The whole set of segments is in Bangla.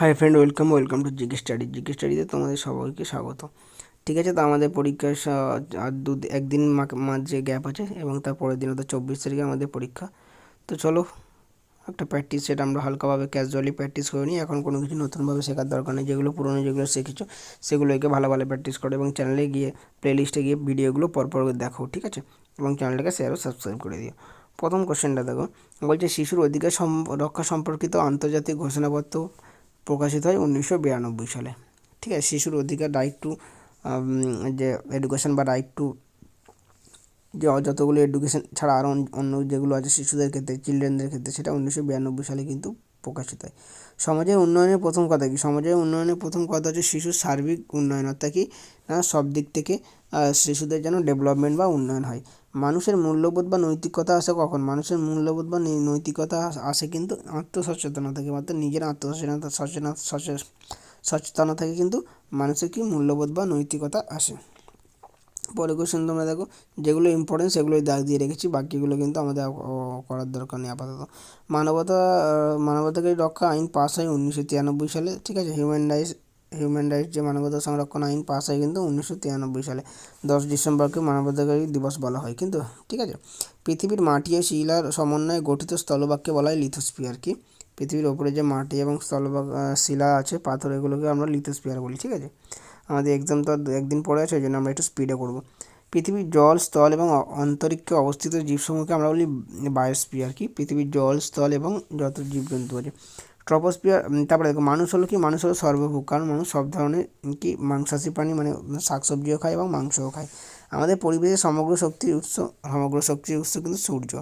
Hi friend welcome welcome to GK study GK স্টাডিতে তোমাদের সবাইকে স্বাগত। ঠিক আছে, তো আমাদের পরীক্ষার আর দু একদিন মাঝে গ্যাপ আছে এবং তার পরের দিন অর্থাৎ চব্বিশ তারিখে আমাদের পরীক্ষা। তো চলো, একটা প্র্যাকটিস সেটা আমরা হালকাভাবে ক্যাজুয়ালি প্র্যাকটিস করে নিই। এখন কোনো কিছু নতুনভাবে শেখার দরকার নেই। যেগুলো পুরনো, যেগুলো শিখেছো সেগুলোকে ভালো ভালো প্র্যাকটিস করো এবং চ্যানেলে গিয়ে প্লেলিস্টে গিয়ে ভিডিওগুলো পরপর দেখো, ঠিক আছে? এবং চ্যানেলটাকে শেয়ার ও সাবস্ক্রাইব করে দিও। প্রথম কোশ্চেনটা দেখো, বলছে শিশুর অধিকার রক্ষা সম্পর্কিত আন্তর্জাতিক ঘোষণাপত্র প্রকাশিত হয় উনিশশো বিরানব্বই সালে। ঠিক আছে, শিশুর অধিকার রাইট টু যে এডুকেশন বা রাইট টু যে যতগুলো এডুকেশন ছাড়া আরও অন্য যেগুলো আছে শিশুদের ক্ষেত্রে চিলড্রেনদের ক্ষেত্রে, সেটা উনিশশো বিরানব্বই সালে কিন্তু প্রকাশিত হয়। সমাজের উন্নয়নের প্রথম কথা কি? সমাজের উন্নয়নের প্রথম কথা হচ্ছে শিশুর সার্বিক উন্নয়ন। অর্থাৎ কি? না সব দিক থেকে শিশুদের যেন ডেভেলপমেন্ট বা উন্নয়ন হয়। মানুষের মূল্যবোধ বা নৈতিকতা আসে কখন? মানুষের মূল্যবোধ বা নৈতিকতা আসে কিন্তু আত্মসচেতনতা থেকে অর্থাৎ নিজের আত্মসচেতনতা সচেতন সচে- সচেতনতা থেকে কিন্তু মানুষের কি মূল্যবোধ বা নৈতিকতা আসে। পরে কোশ্চেন তোমরা দেখো যেগুলো ইম্পর্টেন্ট সেগুলোই দাগ দিয়ে রেখেছি বাকিগুলো কিন্তু আমাদের করার দরকার নেই আপাতত। মানবতা আহ, মানবাধিকার রক্ষা আইন পাস হয় উনিশশো তিরানব্বই সালে ঠিক আছে? হিউম্যান রাইটস হিউম্যান রাইটস যে মানবতা সংরক্ষণ আইন পাস হয় কিন্তু উনিশশো তিরানব্বই সালে, দশ ডিসেম্বরকে মানবাধিকার দিবস বলা হয় কিন্তু, ঠিক আছে? পৃথিবীর মাটি ও শিলার সমন্বয়ে গঠিত স্থলভাগকে বলা হয় লিথোস্ফিয়ার কি? পৃথিবীর ওপরে যে মাটি এবং স্থলভাগ শিলা আছে, পাথর, এগুলোকে আমরা লিথোস্ফিয়ার বলি, ঠিক আছে? আমাদের এক্সাম তো একদিন পরে আছে ওই জন্য আমরা একটু স্পিডে করব। পৃথিবীর জল, স্থল এবং অন্তরিক্ষে অবস্থিত জীবসমূহকে আমরা বলি বায়োস্ফিয়ার কি? পৃথিবীর জল, স্থল এবং যত জীবজন্তু আছে। ট্রপোস্ফিয়ার তারপরে দেখো মানুষ হলো কি? মানুষ হলো সর্বভোগ। কারণ মানুষ সব ধরনের কি? মাংসাশী প্রাণী মানে শাকসবজিও খায় এবং মাংসও খায়। আমাদের পরিবেশে সমগ্র শক্তির উৎস, সমগ্র শক্তির উৎস কিন্তু সূর্য।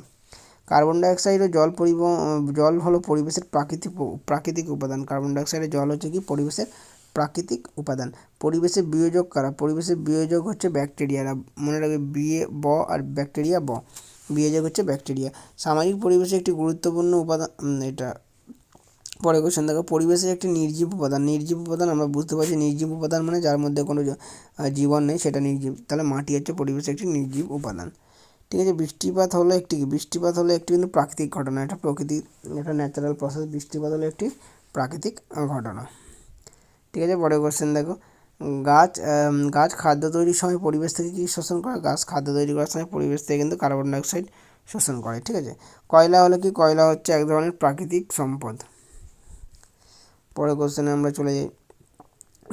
কার্বন ডাইঅক্সাইড ও জল পরিবহন জল হলো পরিবেশের প্রাকৃতিক প্রাকৃতিক উপাদান। কার্বন ডাইঅক্সাইড জল হচ্ছে কি? পরিবেশের প্রাকৃতিক উপাদান। পরিবেশের বিয়োজক কারা? পরিবেশের বিয়োজক হচ্ছে ব্যাকটেরিয়ারা মনে রাখবে বিয়ে ব আর ব্যাকটেরিয়া ব। বিয়োজক হচ্ছে ব্যাকটেরিয়া। সামাজিক পরিবেশে একটি গুরুত্বপূর্ণ উপাদান এটা পরে কোশ্চেন দেখো, পরিবেশের একটি নির্জীব উপাদান। নির্জীব উপাদান আমরা বুঝতে পারছি, নির্জীব উপাদান মানে যার মধ্যে কোনো জীবন নেই, সেটা নির্জীব। তাহলে মাটি হচ্ছে পরিবেশের একটি নির্জীব উপাদান। ঠিক আছে, বৃষ্টিপাত হলো একটি? বৃষ্টিপাত হলো একটি কিন্তু প্রাকৃতিক ঘটনা। এটা প্রকৃতি, এটা ন্যাচারাল প্রসেস বৃষ্টিপাত হলো একটি প্রাকৃতিক ঘটনা। ঠিক আছে পরে কোশ্চেন দেখো। গাছ গাছ খাদ্য তৈরির সময় পরিবেশ থেকে কী শোষণ করে? গাছ খাদ্য তৈরি করার সময় পরিবেশ থেকে কিন্তু কার্বন ডাইঅক্সাইড শোষণ করে। ঠিক আছে, কয়লা হলো কি? কয়লা হচ্ছে এক ধরনের প্রাকৃতিক সম্পদ। পরের কোশ্চেনে আমরা চলে যাই।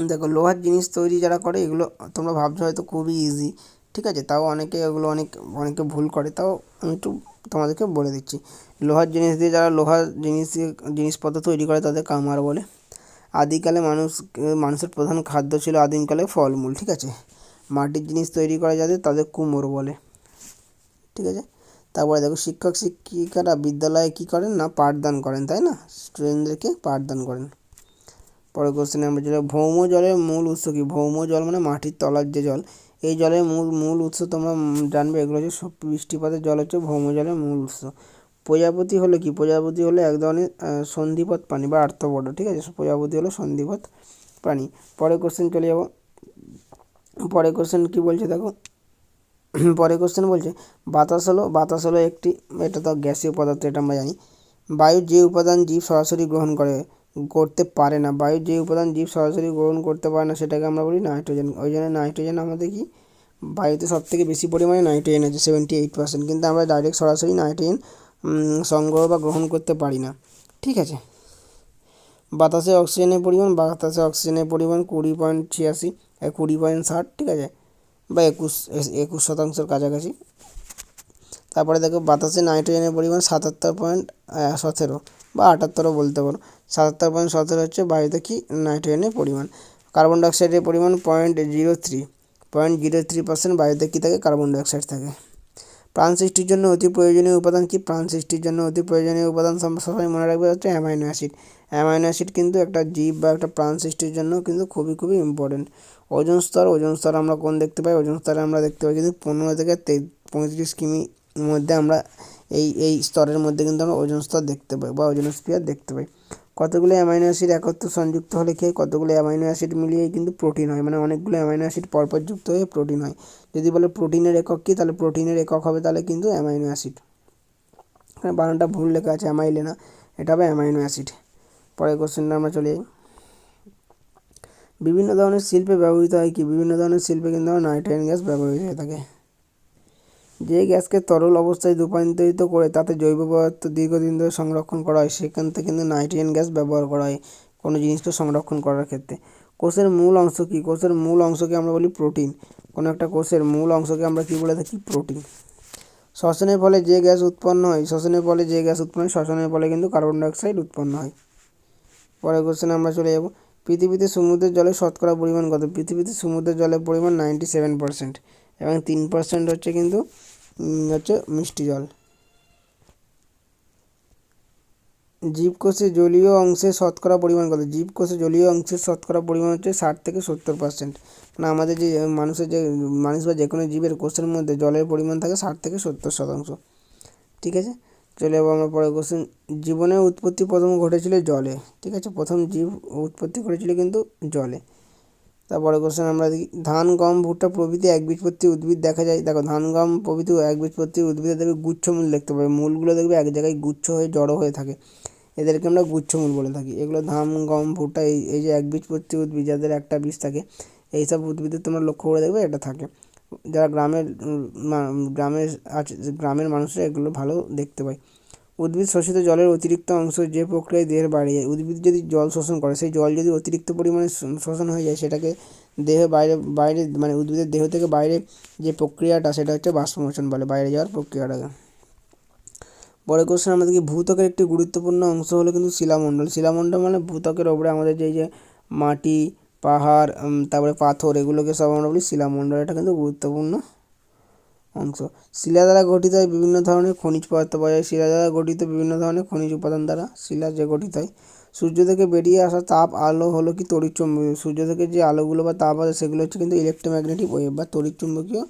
দেখো, লোহার জিনিস তৈরি যারা করে, এগুলো তোমরা ভাবছ হয়তো খুবই ইজি ঠিক আছে? তাও অনেকে এগুলো অনেক, অনেকে ভুল করে, তাও আমি একটু তোমাদেরকে বলে দিচ্ছি। লোহার জিনিস দিয়ে যারা লোহার জিনিস, জিনিসপত্র তৈরি করে, তাদের কামার বলে। আদিকালে মানুষ, মানুষের প্রধান খাদ্য ছিল আদিমকালে ফলমূল, ঠিক আছে? মাটির জিনিস তৈরি করা যাদের তাদের কুমোর বলে, ঠিক আছে? তারপরে দেখো, শিক্ষক, শিক্ষিকারা বিদ্যালয়ে কী করেন না, পাঠদান করেন, তাই না? স্টুডেন্টদেরকে পাঠদান করেন। পরের কোশ্চেনে আমরা যেটা ভৌম জলের মূল উৎস কি? ভৌম জল মানে মাটির তলার যে জল, এই জলের মূল মূল উৎস তোমরা জানবে, এগুলো হচ্ছে সব বৃষ্টিপাতের জল হচ্ছে ভৌম জলের মূল উৎস। প্রজাপতি হলো কি? প্রজাপতি হলো এক ধরনের সন্ধিপথ প্রাণী বা আর্থপদ ঠিক আছে? প্রজাপতি হলো সন্ধিপথ প্রাণী পরের কোশ্চেন চলে যাব। পরের কোশ্চেন কি বলছে দেখো? পরের কোশ্চেন বলছে, বাতাস হলো বাতাস হলো একটি, এটা তো গ্যাসীয় পদার্থ, এটা আমরা জানি। বায়ুর যে উপাদান জীব সরাসরি গ্রহণ করে করতে পারে না। বায়ুর যে উপাদান জীব সরাসরি গ্রহণ করতে পারে না, সেটাকে আমরা বলি নাইট্রোজেন। ওই জন্য নাইট্রোজেন আমাদের কি? বায়ুতে সব থেকে বেশি পরিমাণে নাইট্রোজেন আছে সেভেন্টি এইট পার্সেন্ট কিন্তু আমরা ডাইরেক্ট সরাসরি নাইট্রোজেন সংগ্রহ বা গ্রহণ করতে পারি না। ঠিক আছে? বাতাসে অক্সিজেনের পরিমাণ, বাতাসে অক্সিজেনের পরিমাণ কুড়ি পয়েন্ট ছিয়াশি কুড়ি পয়েন্ট ষাট, ঠিক আছে? বা একুশ একুশ শতাংশের কাছাকাছি। তারপরে দেখো, বাতাসে নাইট্রোজেনের পরিমাণ সাতাত্তর পয়েন্ট সতেরো। বা আটাত্তরও বলতে পারো। সাতাত্তর পয়েন্ট সতেরো হচ্ছে বায়ুতে কি নাইট্রোজেনের পরিমাণ। কার্বন ডাইঅক্সাইডের পরিমাণ point zero three point zero three percent বায়ুতে কী থাকে? কার্বন ডাইঅক্সাইড থাকে। প্রাণ সৃষ্টির জন্য অতি প্রয়োজনীয় উপাদান কি? প্রাণ সৃষ্টির জন্য অতি প্রয়োজনীয় উপাদান সব- সবাই মনে রাখবে হচ্ছে অ্যামাইনো অ্যাসিড অ্যামাইনো অ্যাসিড কিন্তু একটা জীব বা একটা প্রাণ সৃষ্টির জন্য কিন্তু খুবই খুবই ইম্পর্টেন্ট ওজন স্তর ওজন স্তর আমরা কোন দেখতে পাই? ওজন স্তরে আমরা দেখতে পাই কিন্তু পনেরো থেকে পঁয়ত্রিশ কিমি মধ্যে আমরা এই এই স্তরের মধ্যে কিন্তু আমরা ওজন স্তর দেখতে পাই বা ওজন স্পিয়ার দেখতে পাই। কতগুলো অ্যামাইনো অ্যাসিড একত্র সংযুক্ত হলে হয় কতগুলো অ্যামাইনো অ্যাসিড মিলিয়ে কিন্তু প্রোটিন হয় মানে অনেকগুলো অ্যামাইনো অ্যাসিড পরপর যুক্ত হয়ে প্রোটিন হয়। যদি বলে প্রোটিনের একক কী, তাহলে প্রোটিনের একক হবে তাহলে কিন্তু অ্যামাইনো অ্যাসিড। এখানে বানানটা ভুল লেখা আছে অ্যামাইলে না এটা হবে অ্যামাইনো অ্যাসিড। পরের কোশ্চেনটা আমরা চলে। যাই বিভিন্ন ধরনের শিল্পে ব্যবহৃত হয় কি? বিভিন্ন ধরনের শিল্পে কিন্তু নাইট্রোজেন গ্যাস ব্যবহৃত হয়ে থাকে। যে গ্যাসকে তরল অবস্থায় রূপান্তরিত করে তাতে জৈব পদার্থ দীর্ঘদিন ধরে সংরক্ষণ করা হয়, সেখান থেকে কিন্তু নাইট্রোজেন গ্যাস ব্যবহার করা হয় কোনো জিনিসকে সংরক্ষণ করার ক্ষেত্রে। কোষের মূল অংশ কী? কোষের মূল অংশকে আমরা বলি প্রোটিন। কোনো একটা কোষের মূল অংশকে আমরা কী বলে থাকি? প্রোটিন। শ্বসনের ফলে যে গ্যাস উৎপন্ন হয়, শ্বসনের ফলে যে গ্যাস উৎপন্ন হয়, শ্বসনের ফলে কিন্তু কার্বন ডাইঅক্সাইড উৎপন্ন হয়। পরের কোশ্চেনে আমরা চলে যাব। পৃথিবীতে সমুদ্রের জলের শতকরা পরিমাণ কত? পৃথিবীতে সমুদ্রের জলের পরিমাণ নাইনটি সেভেন পার্সেন্ট এবং তিন পার্সেন্ট হচ্ছে কিন্তু হচ্ছে মিষ্টি জল। জীবকোষে জলীয় অংশের শতকরা পরিমাণ কত? জীবকোষে জলীয় অংশের শতকরা পরিমাণ হচ্ছে ষাট থেকে সত্তর পার্সেন্ট মানে আমাদের যে মানুষের যে, মানুষ বা যে কোনো জীবের কোষের মধ্যে জলের পরিমাণ থাকে ষাট থেকে সত্তর শতাংশ। ঠিক আছে? চলে যাব আমরা পরে কোশ্চেন জীবনের উৎপত্তি প্রথম ঘটেছিল জলে। ঠিক আছে? প্রথম জীব উৎপত্তি করেছিল কিন্তু জলে। তারপরে কোশ্চেন আমরা দেখি, ধান, গম, ভুট্টা প্রভৃতি একবীজপত্রী উদ্ভিদ দেখা যায়। দেখো, ধান, গম প্রভৃতি একবীজপত্রী উদ্ভিদে দেখবে গুচ্ছমূল দেখতে পাবে। মূলগুলো দেখবে এক জায়গায় গুচ্ছ হয়ে, জড়ো হয়ে থাকে। এদেরকে আমরা গুচ্ছমূল বলে থাকি। এগুলো ধান, গম, ভুট্টা, এই এই যে একবীজপত্রী উদ্ভিদ, যাদের একটা বীজ থাকে, এইসব উদ্ভিদের তোমরা লক্ষ্য করে দেখবে এটা থাকে। যারা গ্রামের গ্রামের আছে, গ্রামের মানুষরা এগুলো ভালো দেখতে পায়। উদ্ভিদ শোষিত জলের অতিরিক্ত অংশ যে প্রক্রিয়ায় দেহের বাড়ে যায়, উদ্ভিদ যদি জল শোষণ করে, সেই জল যদি অতিরিক্ত পরিমাণে শোষণ হয়ে যায়, সেটাকে দেহে বাইরে বাইরে মানে উদ্ভিদের দেহ থেকে বাইরে যে প্রক্রিয়াটা, সেটা হচ্ছে বাষ্পমোচন বলে, বাইরে যাওয়ার প্রক্রিয়াটাকে পরে কোশ্চেন আমরা দেখি ভূত্বকের একটি গুরুত্বপূর্ণ অংশ হলো কিন্তু শিলামণ্ডল। শিলামণ্ডল মানে ভূতকের ওপরে আমাদের যে যে মাটি, পাহাড় তারপরে পাথর, এগুলোকে সব আমরা বলি শিলামণ্ডল। এটা কিন্তু গুরুত্বপূর্ণ অংশ। শিলা দ্বারা গঠিত হয় বিভিন্ন ধরনের খনিজ পদার্থ। পাওয়া যায় শিলা দ্বারা গঠিত বিভিন্ন ধরনের খনিজ উপাদান দ্বারা শিলা যে গঠিত হয়। সূর্য থেকে বেরিয়ে আসা তাপ, আলো হলো কি তড়িৎচুম্বকীয় সূর্য থেকে যে আলোগুলো বা তাপ আসে সেগুলো হচ্ছে কিন্তু ইলেকট্রোম্যাগনেটিক ওয়েভ বা তড়িৎচুম্বকীয়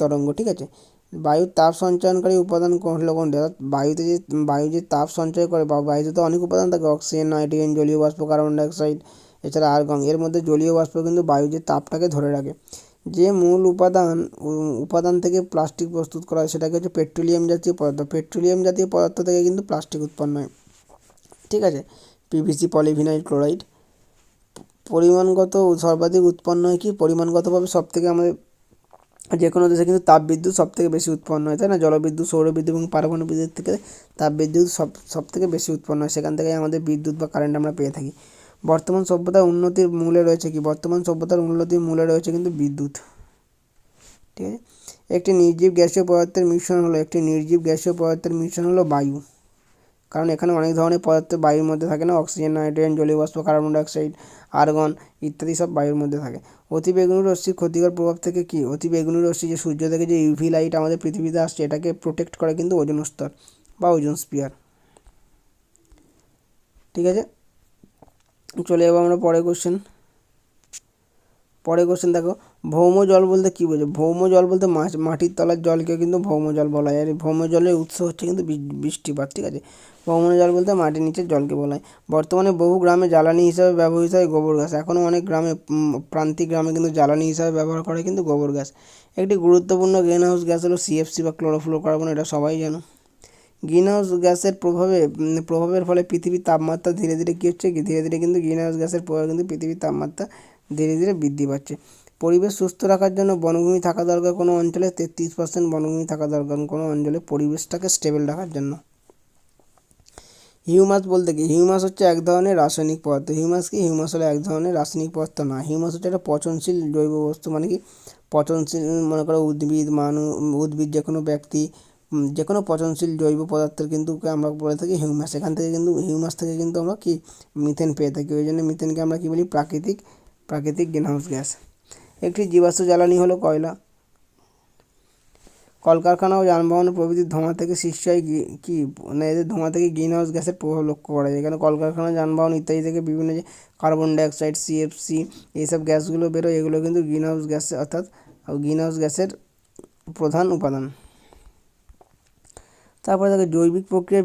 তরঙ্গ, ঠিক আছে? বায়ুর তাপ সঞ্চয়নকারী উপাদান হলো কোনটি? অর্থাৎ বায়ুতে যে, বায়ু যে তাপ সঞ্চয় করে বা বায়ুতে তো অনেক উপাদান থাকে, অক্সিজেন, নাইট্রোজেন, জলীয় বাষ্প, কার্বন ডাইঅক্সাইড, এছাড়া আর্গন। এর মধ্যে জলীয় বাষ্প কিন্তু বায়ু যে তাপটাকে ধরে রাখে। যে মূল উপাদান উপাদান থেকে প্লাস্টিক প্রস্তুত করা হয় সেটাকে হচ্ছে পেট্রোলিয়াম জাতীয় পদার্থ। পেট্রোলিয়াম জাতীয় পদার্থ থেকে কিন্তু প্লাস্টিক উৎপন্ন হয়। ঠিক আছে? PVC polyvinyl chloride. পরিমাণগত সর্বাধিক উৎপন্ন হয় কি? পরিমাণগতভাবে সব থেকে আমাদের যে কোনো দেশে কিন্তু তাপবিদ্যুৎ সব থেকে বেশি উৎপন্ন হয়, তাই না? জলবিদ্যুৎ, সৌরবিদ্যুৎ এবং পারমাণবিক বিদ্যুৎ থেকে তাপবিদ্যুৎ সব সব থেকে বেশি উৎপন্ন হয়। সেখান থেকে আমাদের বিদ্যুৎ বা কারেন্ট আমরা পেয়ে থাকি। বর্তমান সভ্যতার উন্নতির মূলে রয়েছে কি? বর্তমান সভ্যতার উন্নতির মূলে রয়েছে কিন্তু বিদ্যুৎ। ঠিক আছে? একটি নির্জীব গ্যাসীয় পদার্থের মিশ্রণ হলো, একটি নির্জীব গ্যাসীয় পদার্থের মিশ্রণ হলো বায়ু। কারণ এখানে অনেক ধরনের পদার্থ বায়ুর মধ্যে থাকে না? অক্সিজেন, নাইট্রোজেন, জলীয় বাষ্প, কার্বন ডাইঅক্সাইড, আর্গন ইত্যাদি সব বায়ুর মধ্যে থাকে। অতি বেগুনি রশ্মির ক্ষতিকর প্রভাব থেকে কি? অতি বেগুনি রশ্মি যে সূর্য থেকে যে ইউভি লাইট আমাদের পৃথিবীতে আসছে, এটাকে প্রোটেক্ট করে কিন্তু ওজন স্তর বা ওজন স্পিয়ার ঠিক আছে? চলে যাব আমরা পরে কোশ্চেন পরে কোশ্চেন দেখো, ভৌম জল বলতে কী বোঝো? ভৌম জল বলতে মাছ, মাটির তলার জলকে কিন্তু ভৌম জল বলা হয়। আর ভৌম জলের উৎস হচ্ছে কিন্তু বৃষ্টিপাত, ঠিক আছে? ভৌম জল বলতে মাটির নিচের জলকে বলা হয়। বর্তমানে বহু গ্রামে জ্বালানি হিসাবে ব্যবহৃত হয় গোবর গ্যাস এখনও অনেক গ্রামে প্রান্তিক গ্রামে কিন্তু জ্বালানি হিসাবে ব্যবহার করে কিন্তু গোবর গ্যাস একটি গুরুত্বপূর্ণ গ্রিন হাউস গ্যাস হলো সিএফসি বা ক্লোরোফ্লোরোকার্বন এটা সবাই জানো। গ্রিন হাউস গ্যাসের প্রভাবে প্রভাবের ফলে পৃথিবীর তাপমাত্রা ধীরে ধীরে কী হচ্ছে? ধীরে ধীরে কিন্তু গ্রিন হাউস গ্যাসের প্রভাবে কিন্তু পৃথিবীর তাপমাত্রা ধীরে ধীরে বৃদ্ধি পাচ্ছে। পরিবেশ সুস্থ রাখার জন্য বনভূমি থাকা দরকার কোনো অঞ্চলে, তেত্রিশ পার্সেন্ট বনভূমি থাকা দরকার কোনো অঞ্চলে পরিবেশটাকে স্টেবল রাখার জন্য। হিউমাস বলতে কি? হিউমাস হচ্ছে এক ধরনের রাসায়নিক পদার্থ। হিউমাস কি? হিউমাস হলো এক ধরনের রাসায়নিক পদার্থ না। হিউমাস হচ্ছে একটা পচনশীল জৈব বস্তু মানে কি? পচনশীল, মনে করো উদ্ভিদ, মানু, উদ্ভিদ যে কোনো ব্যক্তি যে কোনো পচনশীল জৈব পদার্থের কিন্তু আমরা বলে থাকি হিউমাস। এখান থেকে কিন্তু, হিউমাস থেকে কিন্তু আমরা কি? মিথেন পেয়ে থাকি। ওই জন্য মিথেনকে আমরা কী বলি? প্রাকৃতিক প্রাকৃতিক গ্রিনহাউস গ্যাস। একটি জীবাশ্ম জ্বালানি হলো কয়লা। কলকারখানা ও যানবাহন প্রভৃতির ধোঁয়া থেকে সৃষ্টি হয় কি? মানে এদের ধোঁয়া থেকে গ্রিন হাউস গ্যাসের প্রভাব লক্ষ্য করা যায়। এখানে কলকারখানা, যানবাহন ইত্যাদি থেকে বিভিন্ন যে কার্বন ডাইঅক্সাইড সিএফসি এইসব গ্যাসগুলো বেরোয়। এগুলো কিন্তু গ্রিন হাউস গ্যাস, অর্থাৎ গ্রিন হাউস গ্যাসের প্রধান উপাদান। তারপরে দেখো জৈবিক প্রক্রিয়া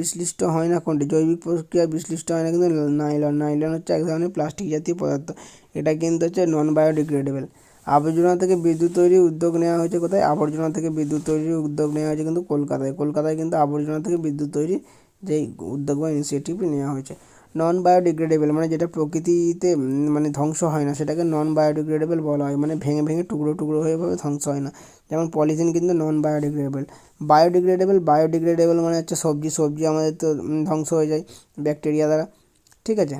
বিশ্লিষ্ট হয় না কোনটি? জৈবিক প্রক্রিয়া বিশ্লিষ্ট হয় না কিন্তু নাইলন নাইলন হচ্ছে এক ধরনের প্লাস্টিক জাতীয় পদার্থ। এটা কিন্তু হচ্ছে নন বায়োডিগ্রেডেবল আবর্জনা থেকে বিদ্যুৎ তৈরির উদ্যোগ নেওয়া হয়েছে কোথায়? আবর্জনা থেকে বিদ্যুৎ তৈরির উদ্যোগ নেওয়া হয়েছে কিন্তু কলকাতায়। কলকাতায় কিন্তু আবর্জনা থেকে বিদ্যুৎ তৈরি যেই উদ্যোগ বা ইনিশিয়েটিভ নেওয়া হয়েছে। নন বায়োডিগ্রেডেবল মানে যেটা প্রকৃতিতে মানে ধ্বংস হয় না, সেটাকে নন বায়োডিগ্রেডেবল বলা হয়। মানে ভেঙে ভেঙে টুকরো টুকরো হয়ে ভাবে ধ্বংস হয় না। যেমন পলিথিন কিন্তু নন বায়োডিগ্রেডেবল বায়োডিগ্রেডেবল বায়োডিগ্রেডেবল মানে হচ্ছে সবজি সবজি আমাদের তো ধ্বংস হয়ে যায় ব্যাকটেরিয়া দ্বারা। ঠিক আছে?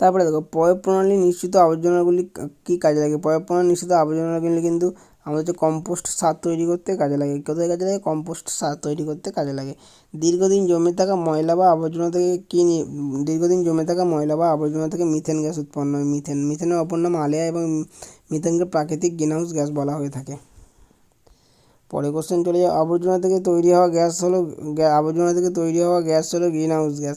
তারপরে দেখো পয় প্রণালী নিশ্চিত আবর্জনাগুলি কী কাজে লাগে? পয় প্রণালী নিশ্চিত আবর্জনাগুলি কিন্তু আমাদের হচ্ছে কম্পোস্ট সার তৈরি করতে কাজে লাগে। কোথায় কাজে লাগে? কম্পোস্ট সার তৈরি করতে কাজে লাগে। দীর্ঘদিন জমে থাকা ময়লা বা আবর্জনা থেকে কী দীর্ঘদিন জমে থাকা ময়লা বা আবর্জনা থেকে মিথেন গ্যাস উৎপন্ন হয়। মিথেন, মিথেনের অপর নাম আলেয়া এবং মিথেনকে প্রাকৃতিক গ্রিনহাউস গ্যাস বলা হয়ে থাকে। পরে কোশ্চেন চলে যায়, আবর্জনা থেকে তৈরি হওয়া গ্যাস হলো আবর্জনা থেকে তৈরি হওয়া গ্যাস হলো গ্রিনহাউস গ্যাস।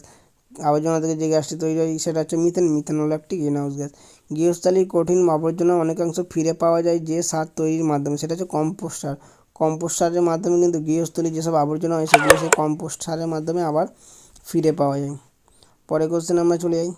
আবর্জনা থেকে যে গ্যাসটি তৈরি হয়, সেটা হচ্ছে মিথেন। মিথেন হলো একটি গ্রিনহাউস গ্যাস। গৃহস্থালির কঠিন আবর্জনা অনেকাংশ ফিরে পাওয়া যায় যে সার তৈরির মাধ্যমে। সেটা হচ্ছে কম্পোস্ট সার কম্পোস্ট সারের মাধ্যমে কিন্তু গৃহস্থলীর যেসব আবর্জনা হয় সেগুলো সেই কম্পোস্ট সারের মাধ্যমে আবার ফিরে পাওয়া যায়। পরে কোশ্চেন আমরা চলে যাই।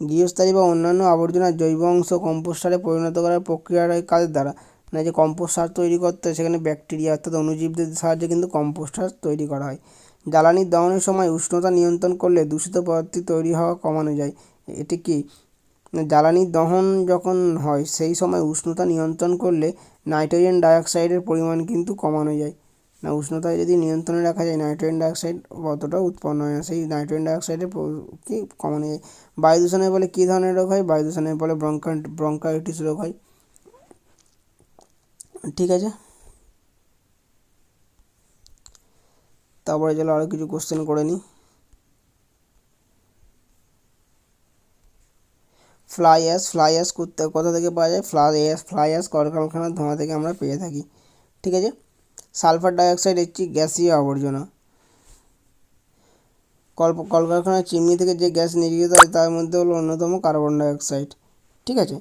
গৃহস্থালী বা অন্যান্য আবর্জনার জৈব অংশ কম্পোস্ট সারে পরিণত করার প্রক্রিয়াটা হয় কাদের দ্বারা? না যে কম্পোস্ট সার তৈরি করতে সেখানে ব্যাকটেরিয়া অর্থাৎ অনুজীবদের সাহায্যে কিন্তু কম্পোস্ট সার তৈরি করা হয়। জ্বালানির দহনের সময় উষ্ণতা নিয়ন্ত্রণ করলে দূষিত পদার্থ তৈরি হওয়া কমানো যায়। এটি কি? না জ্বালানির দহন যখন হয়, সেই সময় উষ্ণতা নিয়ন্ত্রণ করলে নাইট্রোজেন ডাইঅক্সাইডের পরিমাণ কিন্তু কমানো যায়। না উষ্ণতা যদি নিয়ন্ত্রণে রাখা যায়, নাইট্রোজেন ডাইঅক্সাইড অতটা উৎপন্ন হয় না। সেই নাইট্রোজেন ডাইঅক্সাইডের কি কমানো যায়? বায়ু দূষণের ফলে কী ধরনের রোগ হয়? বায়ু দূষণের ফলে ব্রঙ্কা ব্রঙ্কাইটিস রোগ হয়। ঠিক আছে? তারপরে চলো আরও কিছু কোশ্চেন করে নিই ফ্লাই অ্যাশ ফ্লাই অ্যাশ কোথা থেকে পাওয়া যায়? ফ্লাই অ্যাশ ফ্লাই অ্যাশ কলকারখানার ধোঁয়া থেকে আমরা পেয়ে থাকি, ঠিক আছে? সালফার ডাইঅক্সাইড একটি গ্যাসীয় আবর্জনা। কল, কলকারখানার চিমনি থেকে যে গ্যাস নির্গত হয়, তার মধ্যে হলো অন্যতম কার্বন ডাইঅক্সাইড, ঠিক আছে?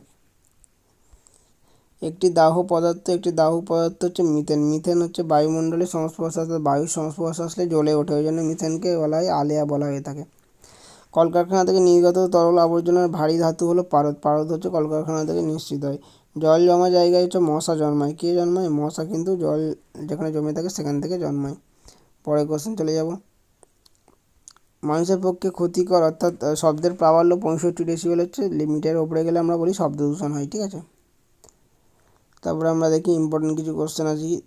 একটি দাহ পদার্থ, একটি দাহ পদার্থ হচ্ছে মিথেন। মিথেন হচ্ছে বায়ুমণ্ডলের সংস্পর্শ বায়ুর সংস্পর্শ আসলে জ্বলে ওঠে, ওই জন্য মিথেনকে বলা হয় আলেয়া বলা হয়ে থাকে। কলকারখানা থেকে নির্গত তরল আবর্জনার ভারী ধাতু হলো পারদ। পারদ হচ্ছে কলকারখানা থেকে নিশ্চিত হয়। জল জমা জায়গায় হচ্ছে মশা জন্মায়। কে জন্মায়? মশা কিন্তু জল যেখানে জমে থাকে সেখান থেকে জন্মায়। পরের কোশ্চেন চলে যাব। মানুষের পক্ষে ক্ষতিকর অর্থাৎ শব্দের প্রাবল্য পঁয়ষট্টি ডেসিবেল হচ্ছে, লিমিটের ওপরে গেলে আমরা বলি শব্দ দূষণ হয়, ঠিক আছে? তারপরে আমরা দেখি ইম্পর্টেন্ট কিছু কোশ্চেন আছে।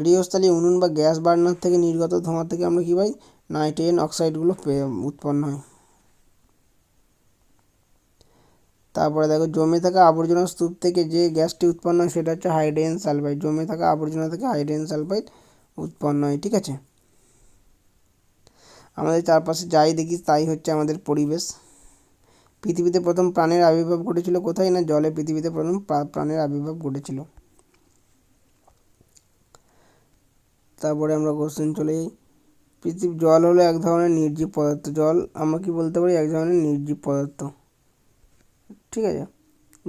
গৃহস্থালী উনুন বা গ্যাস বার্নার থেকে নির্গত ধোঁয়া থেকে আমরা কী পাই? নাইট্রোজেন অক্সাইডগুলো উৎপন্ন হয়। তারপরে দেখো, জমে থাকা আবর্জনা স্তূপ থেকে যে গ্যাসটি উৎপন্ন হয় সেটা হচ্ছে হাইড্রোজেন সালফাইড। জমে থাকা আবর্জনা থেকে হাইড্রোজেন সালফাইড উৎপন্ন হয়, ঠিক আছে? আমাদের চারপাশে যাই দেখি, তাই হচ্ছে আমাদের পরিবেশ। পৃথিবীতে প্রথম প্রাণের আবির্ভাব ঘটেছিল কোথায় না জলে পৃথিবীতে প্রথম প্রাণের আবির্ভাব ঘটেছিল। তারপরে আমরা কোশ্চেন চলে যাই। পৃথিবী, জল হলো এক ধরনের নির্জীব পদার্থ। জল আমরা কি বলতে পারি? এক ধরনের নির্জীব পদার্থ। ঠিক আছে?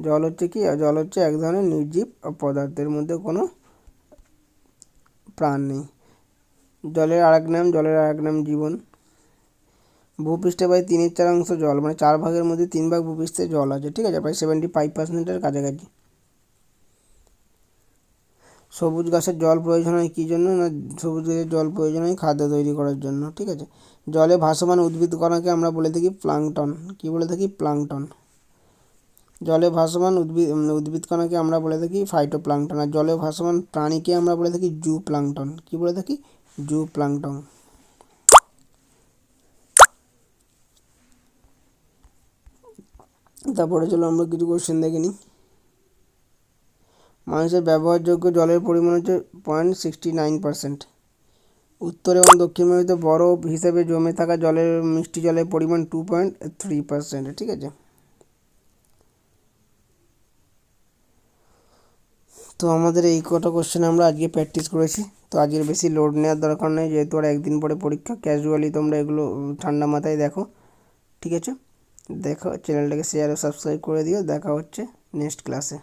জল হচ্ছে কি? জল হচ্ছে এক ধরনের নির্জীব পদার্থের মধ্যে কোনো প্রাণ নেই। জলের আরেক নাম, জলের আরেক নাম জীবন। ভূপৃষ্ঠে প্রায় তিনের চার অংশ জল মানে চার ভাগের মধ্যে তিন ভাগ ভূপৃষ্ঠে জল আছে, ঠিক আছে? প্রায় সেভেন্টি ফাইভ পার্সেন্টের কাছাকাছি। সবুজ গাছের জল প্রয়োজন হয় কী জন্য? না সবুজ গাছের জল প্রয়োজন হয় খাদ্য তৈরি করার জন্য, ঠিক আছে? জলে ভাসমান উদ্ভিদ কণাকে আমরা বলে থাকি প্লাংটন। কী বলে থাকি? প্লাংটন। জলে ভাসমান উদ্ভিদ উম, উদ্ভিদ কণাকে আমরা বলে থাকি ফাইটোপ্লাংটন আর জলে ভাসমান প্রাণীকে আমরা বলে থাকি জু প্লাংটন কী বলে থাকি? জু প্লাংটন তারপরে চলো আমরা কিছু কোশ্চেন দেখে নিই। মানুষের ব্যবহারযোগ্য জলের পরিমাণ হচ্ছে পয়েন্ট সিক্সটি নাইন পার্সেন্ট উত্তর এবং দক্ষিণ মেরুতে বরফ হিসেবে জমে থাকা জলের মিষ্টি জলের পরিমাণ টু পয়েন্ট থ্রি পার্সেন্ট ঠিক আছে? তো আমাদের এই কটা কোশ্চেন আমরা আজকে প্র্যাকটিস করেছি। তো আজকের বেশি লোড নেওয়ার দরকার নেই, যেহেতু আর একদিন পরে পরীক্ষা। ক্যাজুয়ালি তোমরা এগুলো ঠান্ডা মাথায় দেখো। ঠিক আছে? দেখো চ্যানেলটাকে শেয়ার ও সাবস্ক্রাইব করে দিও। দেখা হচ্ছে নেক্সট ক্লাসে